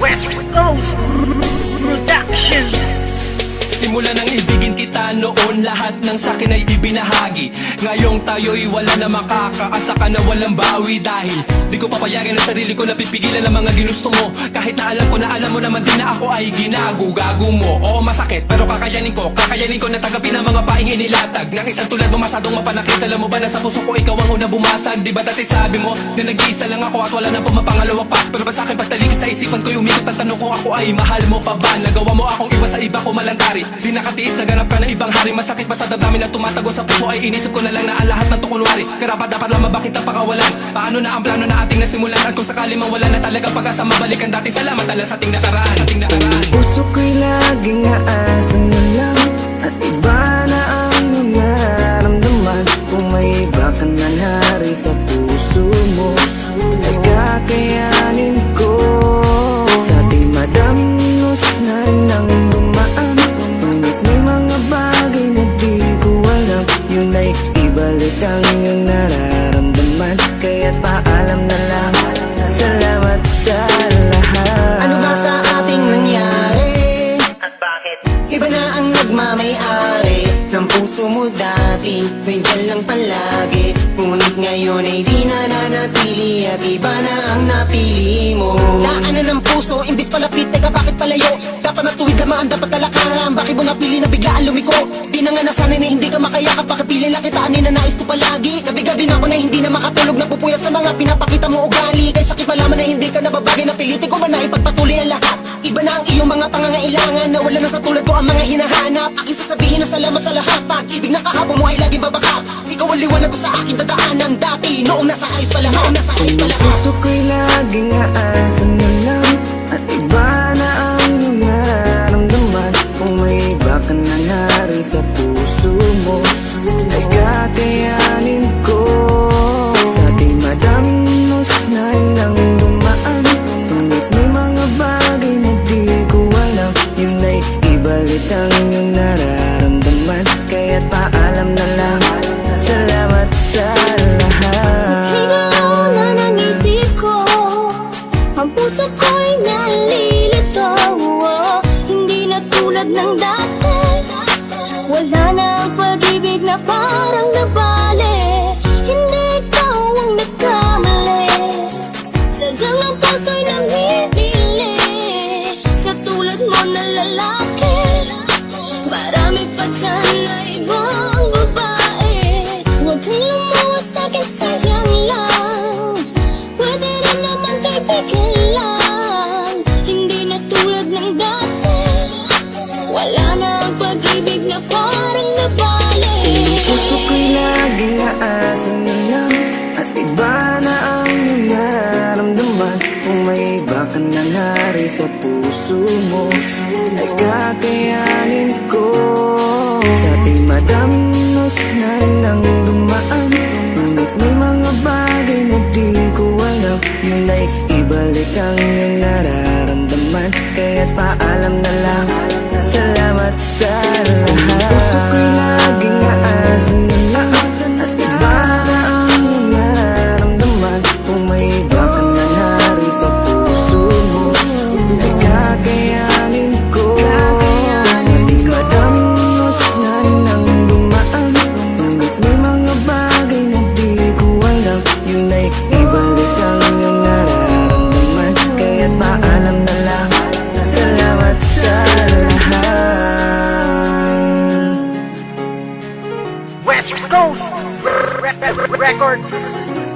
West Coast. Simula nang ibigin kita noon Lahat ng sakin ay ibinahagi. Ngayong tayo'y wala na makakaasa ka na walang bawi Dahil di ko papayagan ang sarili ko na pipigilan ang mga ginusto mo. Kahit na alam ko na alam mo naman din na ako ay ginago-gago mo. Oo masakit pero kakayanin ko Kakayanin ko na tagapin ang mga paing inilatag Ng isang tulad mo masyadong mapanakit. Alam mo ba na sa puso ko ikaw ang una bumasag Di ba dati sabi mo na nag-iisa lang ako at wala na pumapangalawa pa. Pero ba't ako ay mahal mo pa ba? Nagawa mo akong iba sa iba ko malantari Di nakatiis naganap ka ng ibang hari. Masakit ba sa damdamin na tumatago sa puso? Ay inisip ko na lang na ang lahat ng tukunwari Karapat dapat lang mabakit ang pakawalan? Paano na ang plano na ating nasimulan? At kung sakali mawala na talaga pag-asa mabalikan dati. Salamat ala sa ating nakaraan, ating nakaraan palagi Ngunit ngayon ay di na At iba na ang napili mo. Daanan ng puso, imbis palapit Teka bakit palayo? Dapat natuwid lamaan, dapat kalakaran Bakit mo napili na biglaan lumiko? Di na nga nasanay na hindi ka makayakap Pakipili lang kita, ani na nais ko palagi. Gabi-gabi na ako na hindi na makatulog. Napupuyat sa mga pinapakita mo ugali. Kay sakit malaman na hindi ka nababagay. Napilitin ko ba na ipagpatuloy ang lahat? Iba na ang iyong mga pangangailangan. Na wala na sa tulad ko ang mga hinahanap. Aking sasabihin na salamat sa lahat Noong nasa ayos pa lang, noong nasa ayos pa lang Puso ko'y laging aasan na lang At iba na ang iyong nararamdaman. Kung may iba ka na nari sa puso mo Ay kakayanin ko. Sa ating madaming minus na nang dumaan Ngunit may mga bagay na di ko alam Yun ay ibalik ang iyong nararamdaman Ang puso ko'y nalilito oh, Hindi na tulad ng dati. Wala na ang pag-ibig na parang nabali Hindi ikaw ang nagkamali. Sadyang ang puso'y namimili Sa tulad mo na lalaki. Marami pa dyan na ibang ang pag-ibig na parang nabali Puso ko'y laging aasan na lang At iba na ang nararamdaman. Kung may iba ka na nari sa puso mo Ay kakayanin ko. Sa ating madaming Records.